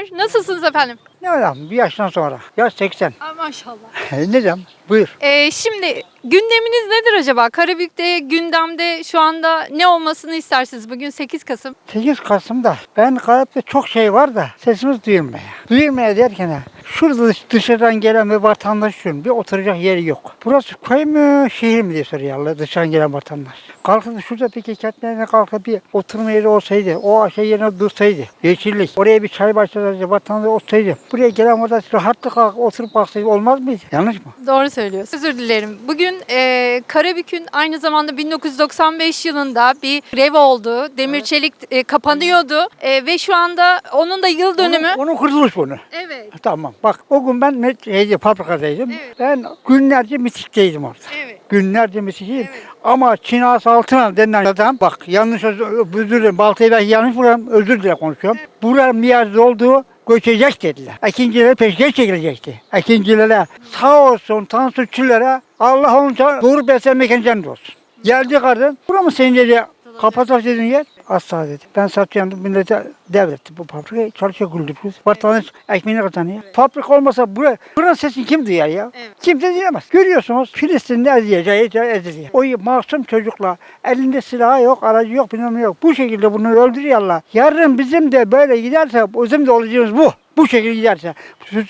Merhabalar. Nasılsınız efendim? Ne önemli bir yaştan sonra. Yaş 80. Aa, maşallah. ne diyeceğim? Buyur. Ee, şimdi gündeminiz nedir acaba? Karabük'te gündemde şu anda ne olmasını istersiniz? Bugün 8 Kasım. 8 Kasım'da ben Karabük'te çok şey var da sesimiz duyulmuyor. Duyulmuyor derken şurada dış- dışarıdan gelen bir vatandaş için bir oturacak yeri yok. Burası köy mü şehir mi diye soruyorlar dışarıdan gelen vatandaş. Kalkıp şurada peki kentlerine kalkıp bir oturma yeri olsaydı, o şey yerine dursaydı, yeşillik, oraya bir çay başlasaydı, vatandaş olsaydı, buraya gelen vatandaş rahatlıkla oturup baksaydı olmaz mıydı? Yanlış mı? Doğru söylüyorsunuz. Özür dilerim. Bugün e, Karabük'ün aynı zamanda 1995 yılında bir grev oldu. Demir çelik e, kapanıyordu E, ve şu anda onun da yıl dönümü. Onun, onun kurtuluş bunu. Evet. Tamam bak o gün ben şeyde, fabrikadaydım. Evet. Ben günlerce mitikteydim orada. Evet. Günlerce mitikteydim. Evet. Ama Çinas Altınal denilen adam bak yanlış özür dilerim Baltayı belki yanlış vuruyorum özür dilerim konuşuyorum. Buranın miyaz olduğu göçecek dediler. Ekincilere peşine çekilecekti. Ekincilere sağ olsun Tansuççilere Allah onun can- doğru beslenmek cennet olsun. Geldi kadın. Bura mı senin dedi kapatacak dedin yer? Asla dedi. Ben satacağım millete devretti bu fabrikayı. Çalışıyor güldük biz. Vatandaş ekmeğini kazanıyor. Fabrika olmasa buraya, buranın sesini kim duyar ya? Evet. Kimse diyemez. Görüyorsunuz Filistin'de ezileceği eziliyor. O masum çocuklar elinde silahı yok, aracı yok, bilmem yok. Bu şekilde bunu öldürüyorlar. Yarın bizim de böyle giderse bizim de olacağımız bu. Bu şekilde giderse.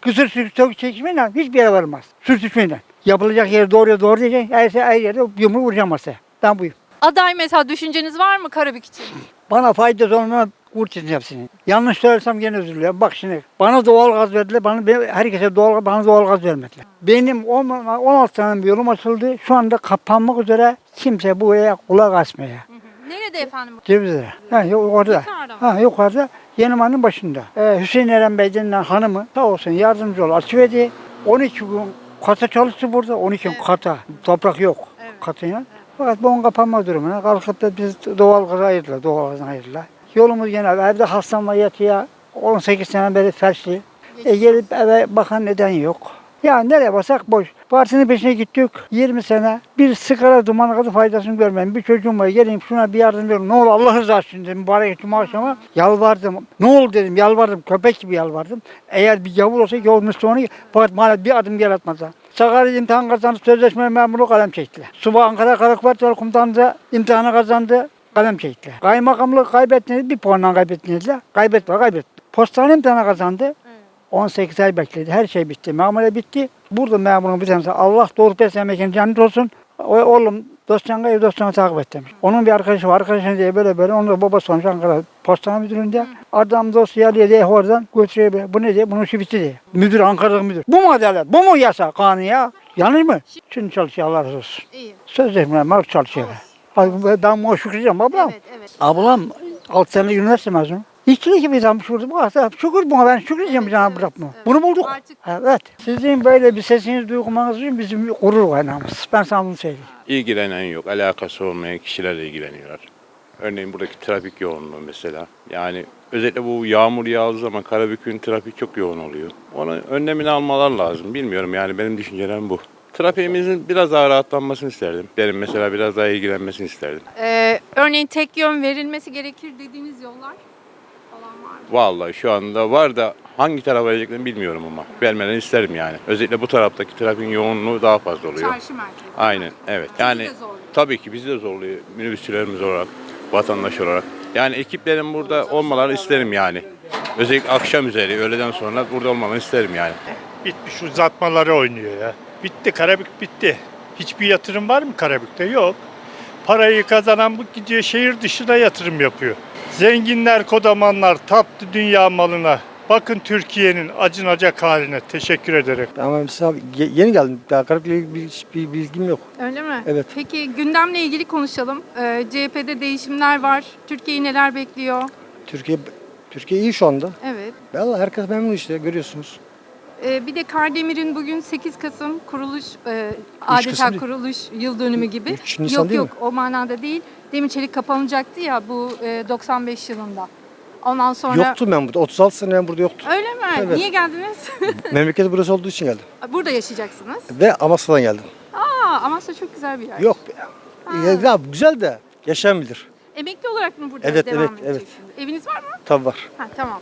Kısır sürtük çekişmeyle hiçbir yere varmaz. Sürtüşmeyle. Yapılacak yeri doğruya doğru diyecek. Her, şey, her yerde yumruğu vuracağım masaya. Ben buyum. Aday mesela düşünceniz var mı Karabük için? Bana faydası olmayan kurtulsun hepsini. Yanlış söylersem gene özür dilerim. Bak şimdi bana doğal gaz verdiler. Bana, herkese doğal, bana doğal gaz vermediler. Benim 10 16 tane bir yolum açıldı. Şu anda kapanmak üzere kimse buraya kulak asmıyor. Nerede efendim? Cevizde. Ha, orada. Yukarıda? Ha, yukarıda. Yenimanın başında. Ee, Hüseyin Eren Bey denilen hanımı sağ olsun yardımcı ol açıverdi. 12 gün kata çalıştı burada. 12 gün kata. Toprak yok Evet. katına. Fakat bu on kapanma durumuna kalkıp da biz doğal gazı ayırdılar. Doğal gazı ayırdılar. Yolumuz gene evde hastamla yatıyor. 18 sene beri felçli. E, gelip eve bakan neden yok. Ya nereye basak boş. Partinin peşine gittik 20 sene. Bir sigara dumanı kadar faydasını görmedim. Bir çocuğum var geleyim şuna bir yardım verin. Ne olur Allah rızası için dedim mübarek cuma akşamı. Yalvardım. Ne olur dedim yalvardım. Köpek gibi yalvardım. Eğer bir yavur olsa yavur Müslümanı fakat maalesef bir adım gel atmadı. Sakarya imtihan kazandı. Sözleşme memuru kalem çektiler. Subay Ankara Karakvartel Komutanlığı imtihanı kazandı. Kalem çektiler. Kaymakamlık kaybettiniz. Bir puanla kaybettiniz. Kaybetme kaybet. Postane imtihanı kazandı. 18 ay bekledi. Her şey bitti. Mamule bitti. Burada memurun bir tanesi Allah doğru beslemek cennet olsun. O, oğlum Dostcan'a ev Dostcan'a takip et demiş. Onun bir arkadaşı var. Arkadaşın diye böyle böyle. Onun da babası olmuş Ankara postane müdüründe. Adam dosya diye diye oradan götürüyor. böyle. Bu ne diye? Bunun bitti diye. Müdür Ankara'da müdür. Bu mu adalet? Bu mu yasa kanun ya? Yanlış mı? Şimdi çalışıyor Allah razı olsun. İyi. Sözleşme mark çalışıyor. Abi Ben bunu şükrediyorum ablam. Evet, evet. Ablam 6 sene üniversite mezunu. İşçilik gibi. Bu hafta şükür buna ben şükredeceğim bir tane bırakma. Bunu bulduk. Artık- Evet. Sizin böyle bir sesinizi duymanız için bizim bir gurur kaynağımız. Ben sana bunu söyleyeyim. İlgilenen yok, alakası olmayan kişilerle ilgileniyorlar. Örneğin buradaki trafik yoğunluğu mesela. Yani özellikle bu yağmur yağdığı zaman Karabük'ün trafik çok yoğun oluyor. Onun önlemini almalar lazım. Bilmiyorum yani benim düşüncelerim bu. Trafiğimizin biraz daha rahatlanmasını isterdim. Benim mesela biraz daha ilgilenmesini isterdim. Ee, örneğin tek yön verilmesi gerekir dediğiniz yollar? Vallahi şu anda var da hangi tarafa vereceklerini bilmiyorum ama. Vermelerini isterim yani. Özellikle bu taraftaki trafiğin yoğunluğu daha fazla oluyor. Çarşı merkezi. Aynen evet. Sizi Yani de zorluyor. tabii ki bizi de zorluyor minibüsçülerimiz olarak, vatandaş olarak. Yani ekiplerin burada olmalarını isterim yani. Özellikle akşam üzeri, öğleden sonra burada olmalarını isterim yani. Bitmiş uzatmaları oynuyor ya. Bitti Karabük bitti. Hiçbir yatırım var mı Karabük'te? Yok. Parayı kazanan bu gidiyor şehir dışına yatırım yapıyor. Zenginler, kodamanlar taptı dünya malına. Bakın Türkiye'nin acınacak haline. Teşekkür ederim. Ama mesela ye- yeni geldim. Daha Karabük'le ilgili bir, bir bilgim yok. Öyle mi? Evet. Peki gündemle ilgili konuşalım. Ee, CHP'de değişimler var. Türkiye'yi neler bekliyor? Türkiye Türkiye iyi şu anda. Evet. Vallahi herkes memnun işte görüyorsunuz. Ee, bir de Kardemir'in bugün 8 Kasım kuruluş e, adeta Kasım kuruluş yıl dönümü gibi. Üç Nisan yok değil yok o manada değil. Demir Çelik kapanacaktı ya bu e, 95 yılında. Ondan sonra Yoktum ben burada. 36 sene ben burada yoktum. Öyle mi? Evet. Niye geldiniz? Memleket burası olduğu için geldim. Burada yaşayacaksınız. Ve Amasya'dan geldim. Aa, Amasya çok güzel bir yer. Yok be. Ya, ya güzel de yaşayan bilir. Emekli olarak mı burada Evet, devam evet, edeceksiniz? Eviniz var mı? Tabii var. Ha, tamam.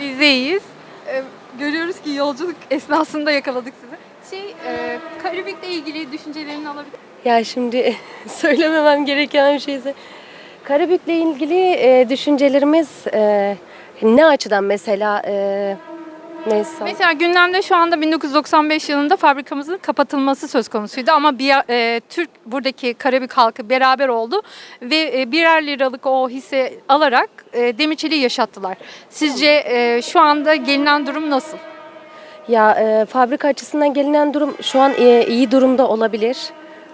Biz de iyiyiz. e, görüyoruz ki yolculuk esnasında yakaladık sizi. Şey, e, Karabük'le ilgili düşüncelerini alabilir Ya şimdi söylememem gereken bir şeyse. Karabük'le ilgili e, düşüncelerimiz e, ne açıdan mesela e, neyse. Mesela gündemde şu anda 1995 yılında fabrikamızın kapatılması söz konusuydu ama bir e, Türk buradaki Karabük halkı beraber oldu ve e, birer liralık o hisse alarak e, Demirçeli'yi yaşattılar. Sizce e, şu anda gelinen durum nasıl? Ya e, fabrika açısından gelinen durum şu an e, iyi durumda olabilir.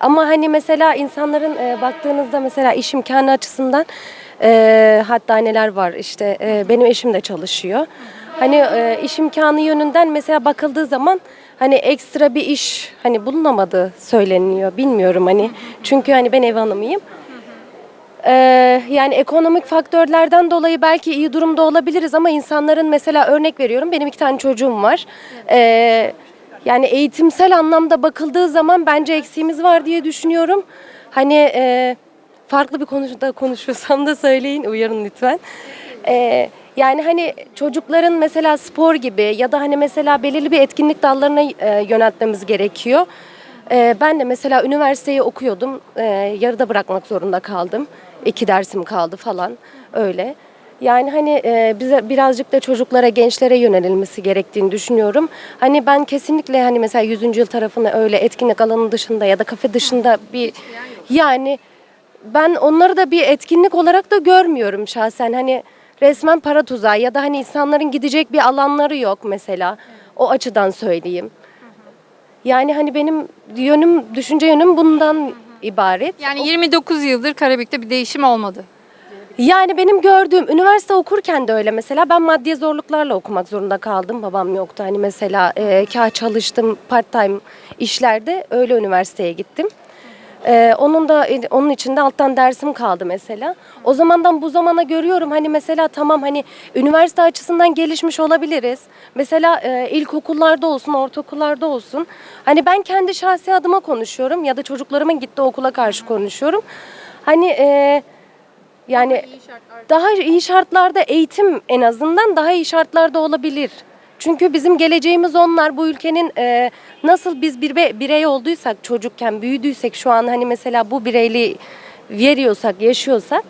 Ama hani mesela insanların e, baktığınızda mesela iş imkanı açısından e, hatta neler var işte e, benim eşim de çalışıyor. Hani e, iş imkanı yönünden mesela bakıldığı zaman hani ekstra bir iş hani bulunamadığı söyleniyor. Bilmiyorum hani çünkü hani ben ev hanımıyım. Ee, yani ekonomik faktörlerden dolayı belki iyi durumda olabiliriz ama insanların mesela örnek veriyorum benim iki tane çocuğum var. Ee, yani eğitimsel anlamda bakıldığı zaman bence eksiğimiz var diye düşünüyorum. Hani e, farklı bir konuda konuşuyorsam da söyleyin uyarın lütfen. Ee, yani hani çocukların mesela spor gibi ya da hani mesela belirli bir etkinlik dallarına e, yöneltmemiz gerekiyor. Ee, ben de mesela üniversiteyi okuyordum. Ee, yarıda bırakmak zorunda kaldım. İki dersim kaldı falan öyle. Yani hani e, bize birazcık da çocuklara, gençlere yönelilmesi gerektiğini düşünüyorum. Hani ben kesinlikle hani mesela 100. yıl tarafını öyle etkinlik alanı dışında ya da kafe dışında bir yani ben onları da bir etkinlik olarak da görmüyorum şahsen. Hani resmen para tuzağı ya da hani insanların gidecek bir alanları yok mesela. O açıdan söyleyeyim. Yani hani benim yönüm, düşünce yönüm bundan ibaret. Yani 29 yıldır Karabük'te bir değişim olmadı. Yani benim gördüğüm üniversite okurken de öyle mesela ben maddi zorluklarla okumak zorunda kaldım. Babam yoktu hani mesela e, kah çalıştım part time işlerde öyle üniversiteye gittim. E, onun da onun içinde alttan dersim kaldı mesela. O zamandan bu zamana görüyorum hani mesela tamam hani üniversite açısından gelişmiş olabiliriz. Mesela e, ilkokullarda olsun, ortaokullarda olsun. Hani ben kendi şahsi adıma konuşuyorum ya da çocuklarımın gittiği okula karşı konuşuyorum. Hani e, yani daha iyi şartlarda eğitim en azından daha iyi şartlarda olabilir. Çünkü bizim geleceğimiz onlar bu ülkenin e, nasıl biz bir birey olduysak çocukken büyüdüysek şu an hani mesela bu bireyliği veriyorsak yaşıyorsak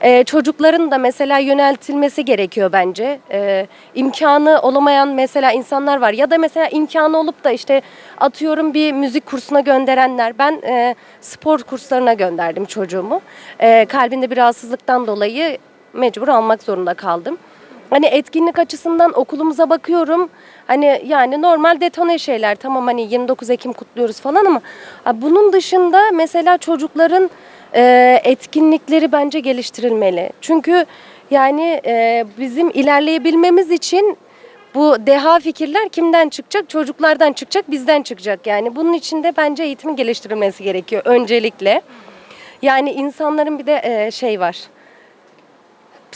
e, çocukların da mesela yöneltilmesi gerekiyor bence. E, imkanı olamayan mesela insanlar var ya da mesela imkanı olup da işte atıyorum bir müzik kursuna gönderenler. Ben e, spor kurslarına gönderdim çocuğumu. E, kalbinde bir rahatsızlıktan dolayı mecbur almak zorunda kaldım. Hani etkinlik açısından okulumuza bakıyorum. Hani yani normal detone şeyler tamam hani 29 Ekim kutluyoruz falan ama bunun dışında mesela çocukların e, etkinlikleri bence geliştirilmeli. Çünkü yani e, bizim ilerleyebilmemiz için bu deha fikirler kimden çıkacak? Çocuklardan çıkacak, bizden çıkacak. Yani bunun için de bence eğitimin geliştirilmesi gerekiyor öncelikle. Yani insanların bir de e, şey var.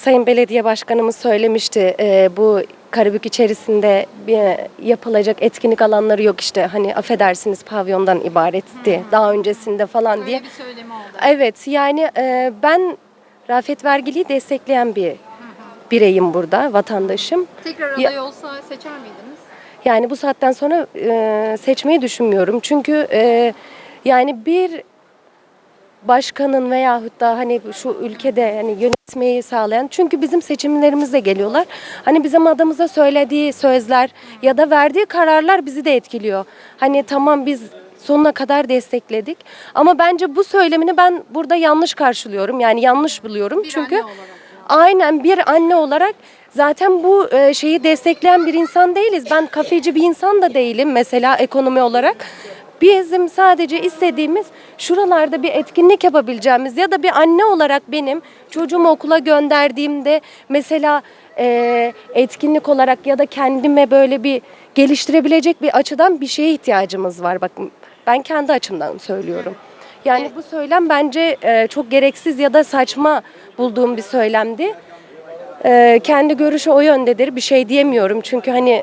Sayın Belediye Başkanımız söylemişti e, bu Karabük içerisinde bir yapılacak etkinlik alanları yok işte hani affedersiniz pavyondan ibaretti daha öncesinde falan diye. bir söylemi oldu. Evet yani e, ben Rafet Vergili'yi destekleyen bir bireyim burada vatandaşım. Tekrar Ya- aday olsa seçer miydiniz? Yani bu saatten sonra e, seçmeyi düşünmüyorum. Çünkü e, yani bir başkanın veyahut da hani şu ülkede hani yönetmeyi sağlayan çünkü bizim seçimlerimizde geliyorlar. Hani bizim adımıza söylediği sözler ya da verdiği kararlar bizi de etkiliyor. Hani tamam biz sonuna kadar destekledik ama bence bu söylemini ben burada yanlış karşılıyorum. Yani yanlış buluyorum. çünkü anne olarak Aynen bir anne olarak zaten bu e, şeyi destekleyen bir insan değiliz. Ben kafeci bir insan da değilim mesela ekonomi olarak. Bizim sadece istediğimiz şuralarda bir etkinlik yapabileceğimiz ya da bir anne olarak benim çocuğumu okula gönderdiğimde mesela e, etkinlik olarak ya da kendime böyle bir geliştirebilecek bir açıdan bir şeye ihtiyacımız var. Bakın ben kendi açımdan söylüyorum. Yani bu söylem bence e, çok gereksiz ya da saçma bulduğum bir söylemdi. E, kendi görüşü o yöndedir. Bir şey diyemiyorum çünkü hani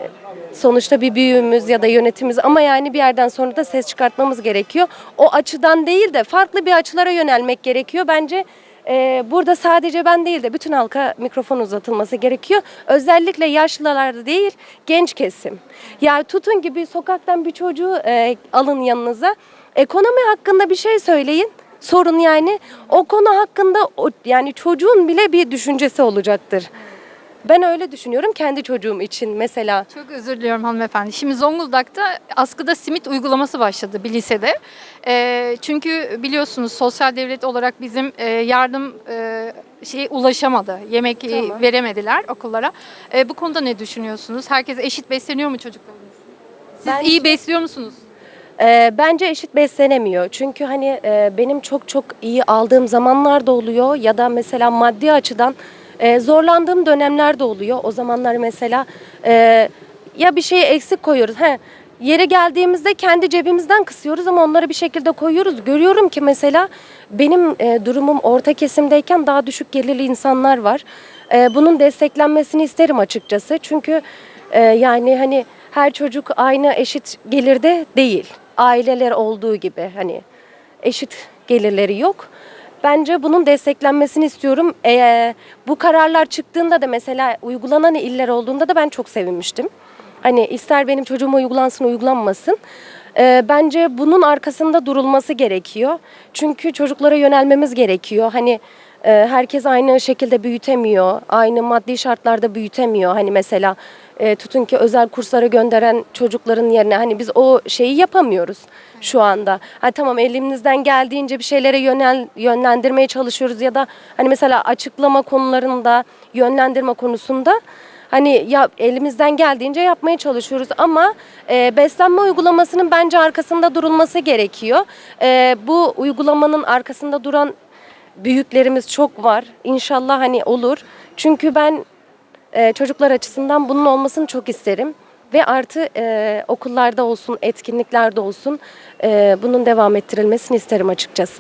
sonuçta bir büyüğümüz ya da yönetimiz ama yani bir yerden sonra da ses çıkartmamız gerekiyor. O açıdan değil de farklı bir açılara yönelmek gerekiyor. Bence e, burada sadece ben değil de bütün halka mikrofon uzatılması gerekiyor. Özellikle yaşlılar değil, genç kesim. Ya tutun gibi sokaktan bir çocuğu e, alın yanınıza. Ekonomi hakkında bir şey söyleyin. Sorun yani o konu hakkında yani çocuğun bile bir düşüncesi olacaktır. Ben öyle düşünüyorum kendi çocuğum için mesela. Çok özür diliyorum hanımefendi. Şimdi Zonguldak'ta askıda simit uygulaması başladı bir lisede. Ee, çünkü biliyorsunuz sosyal devlet olarak bizim e, yardım e, şey ulaşamadı. Yemek e, Tamam. veremediler okullara. E, bu konuda ne düşünüyorsunuz? Herkes eşit besleniyor mu çocuklarınız? Siz Bence- iyi besliyor musunuz? Ee, bence eşit beslenemiyor. Çünkü hani e, benim çok çok iyi aldığım zamanlar da oluyor ya da mesela maddi açıdan e, zorlandığım dönemler de oluyor. O zamanlar mesela e, ya bir şeyi eksik koyuyoruz. He, yere geldiğimizde kendi cebimizden kısıyoruz ama onları bir şekilde koyuyoruz. Görüyorum ki mesela benim e, durumum orta kesimdeyken daha düşük gelirli insanlar var. E, bunun desteklenmesini isterim açıkçası. Çünkü e, yani hani her çocuk aynı eşit gelirde değil. Aileler olduğu gibi hani eşit gelirleri yok. Bence bunun desteklenmesini istiyorum. Ee, bu kararlar çıktığında da mesela uygulanan iller olduğunda da ben çok sevinmiştim. Hani ister benim çocuğuma uygulansın uygulanmasın. Ee, bence bunun arkasında durulması gerekiyor. Çünkü çocuklara yönelmemiz gerekiyor. Hani e, herkes aynı şekilde büyütemiyor. Aynı maddi şartlarda büyütemiyor. Hani mesela e, tutun ki özel kurslara gönderen çocukların yerine hani biz o şeyi yapamıyoruz şu anda. Ha, tamam elimizden geldiğince bir şeylere yönel, yönlendirmeye çalışıyoruz ya da hani mesela açıklama konularında yönlendirme konusunda Hani ya elimizden geldiğince yapmaya çalışıyoruz ama e, beslenme uygulamasının bence arkasında durulması gerekiyor. E, bu uygulamanın arkasında duran büyüklerimiz çok var. İnşallah hani olur. Çünkü ben e, çocuklar açısından bunun olmasını çok isterim. Ve artı e, okullarda olsun, etkinliklerde olsun e, bunun devam ettirilmesini isterim açıkçası.